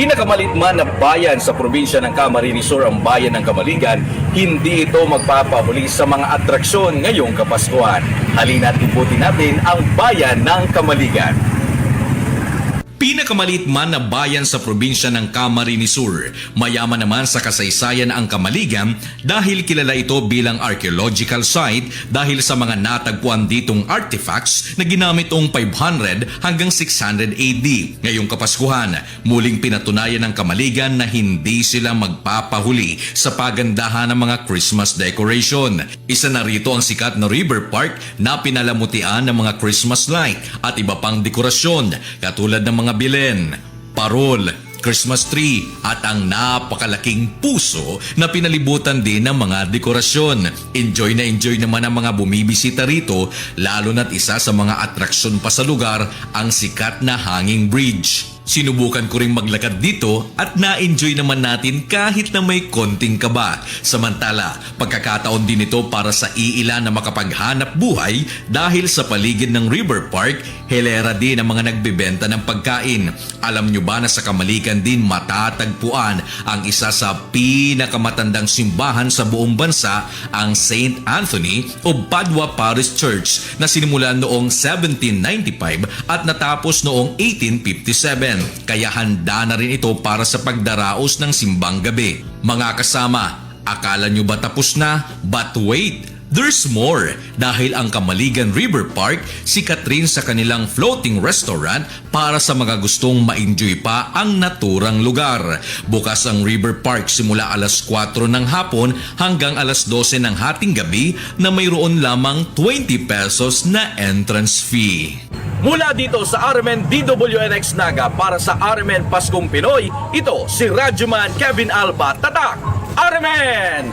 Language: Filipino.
Pinakamalit man na bayan sa probinsya ng Camarines Sur ang bayan ng Kamaligan, hindi ito magpapahuli sa mga atraksyon ngayong Kapaskuhan. Halina't ibuti natin ang bayan ng Kamaligan. Pinakamalit man na bayan sa probinsya ng Camarines Sur, mayaman naman sa kasaysayan ang Kamaligan dahil kilala ito bilang archaeological site dahil sa mga natagpuan ditong artifacts na ginamit noong 500 hanggang 600 AD. Ngayong Kapaskuhan, muling pinatunayan ng Kamaligan na hindi sila magpapahuli sa pagandahan ng mga Christmas decoration. Isa na rito ang sikat na River Park na pinalamutian ng mga Christmas light at iba pang dekorasyon katulad ng mga bilen, parol, Christmas tree at ang napakalaking puso na pinalibutan din ng mga dekorasyon. Enjoy na enjoy naman ang mga bumibisita rito lalo na't isa sa mga atraksyon pa sa lugar ang sikat na hanging bridge. Sinubukan ko ring maglakad dito at na-enjoy naman natin kahit na may konting kaba. Samantala, pagkakataon din ito para sa iila na makapaghanap buhay dahil sa paligid ng River Park, helera din ang mga nagbebenta ng pagkain. Alam nyo ba na sa Kamalikan din matatagpuan ang isa sa pinakamatandang simbahan sa buong bansa, ang St. Anthony o Padua Parish Church na sinimulan noong 1795 at natapos noong 1857. Kaya handa na rin ito para sa pagdaraos ng simbang gabi. Mga kasama, akala nyo ba tapos na? But wait! There's more dahil ang Kamaligan River Park sikat rin sa kanilang floating restaurant para sa mga gustong ma-enjoy pa ang naturang lugar. Bukas ang River Park simula alas 4 ng hapon hanggang alas 12 ng hating gabi na mayroon lamang 20 pesos na entrance fee. Mula dito sa RMN DWNX Naga para sa RMN Paskong Pinoy, ito si Radyoman Kevin Alba Tatak! RMN!